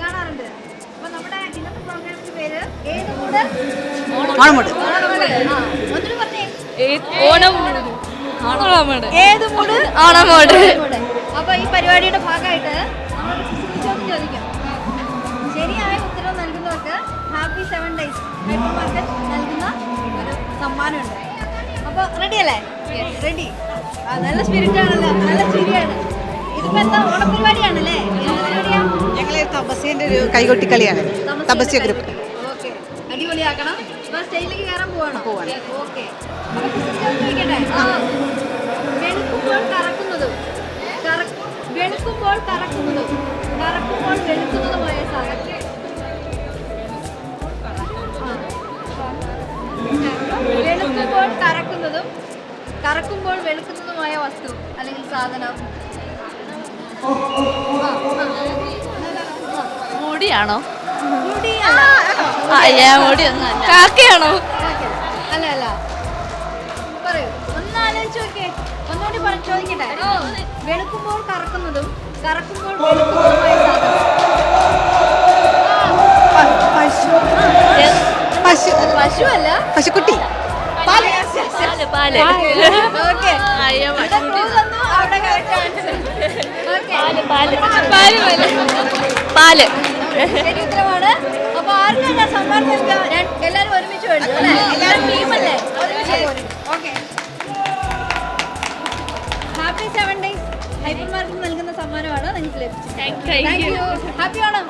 കാണാറുണ്ട്. അപ്പൊ നമ്മുടെ ഇന്നത്തെ പ്രോഗ്രാമിന്റെ പേര് അപ്പൊ ഈ പരിപാടിയുടെ ഭാഗമായിട്ട് ശരിയായ ഉത്തരവ് നൽകുന്നവർക്ക് ഹാപ്പി സെവൻ ഡേയ്സ്. നൽകുന്ന ഒരു സമ്മാനമുണ്ട്. റെഡി അല്ലേ? റെഡി നല്ല സ്പിരിറ്റ് ആണല്ലോ. നല്ല ചിരിയാണ്. ഇതിപ്പോ എന്താ ഓണപരിപാടിയാണല്ലേ? ഞങ്ങളെ തപസ്യന്റെ ഒരു കൈകൊട്ടിക്കളിയാണ്. തപസ്യ ഗ്രൂപ്പ്. ഓക്കെ. അടിപൊളിയാക്കണം. ഇപ്പൊ സ്റ്റേജിലേക്ക് കയറാൻ പോവാണോ? പോവാണ്. ഓക്കെ അപ്പൊ കുസൃതി ചോദ്യം ചോദിക്കട്ടെ വെളുക്കുമ്പോൾ കറക്കുന്നതും. കറ- വെളുക്കുമ്പോൾ കറക്കുന്നതും. കറക്കുമ്പോൾ വെളുക്കുന്നതുമായ വെളുക്കുമ്പോൾ കറക്കുന്നതും കറക്കുമ്പോൾ വെളുക്കുന്നതുമായ വസ്തു അല്ലെങ്കിൽ സാധനം. മുടിയാണോ. അയ്യാ മുടിയൊന്നും കാക്കയാണോ. അല്ല അല്ല. പറയൂ. ഒന്ന് ആലോചിച്ച് നോക്കേ ഒന്നുകൂടി പറ- ചോദിക്കട്ടെ. വെളുക്കുമ്പോൾ കറക്കുന്നതും കറക്കുമ്പോൾ വെളുക്കുന്നതുമായ സാധനം പശു പശു പശു അല്ല പശുക്കുട്ടി. പാൽ. പാൽ. എല്ലാവരും ഹാപ്പി സെവൻ ഡേയ്സ് ഹൈപ്പർമാർക്ക് നൽകുന്ന സമ്മാനമാണ് നിങ്ങൾക്ക് ലഭിച്ചത്. Thank you happy Onam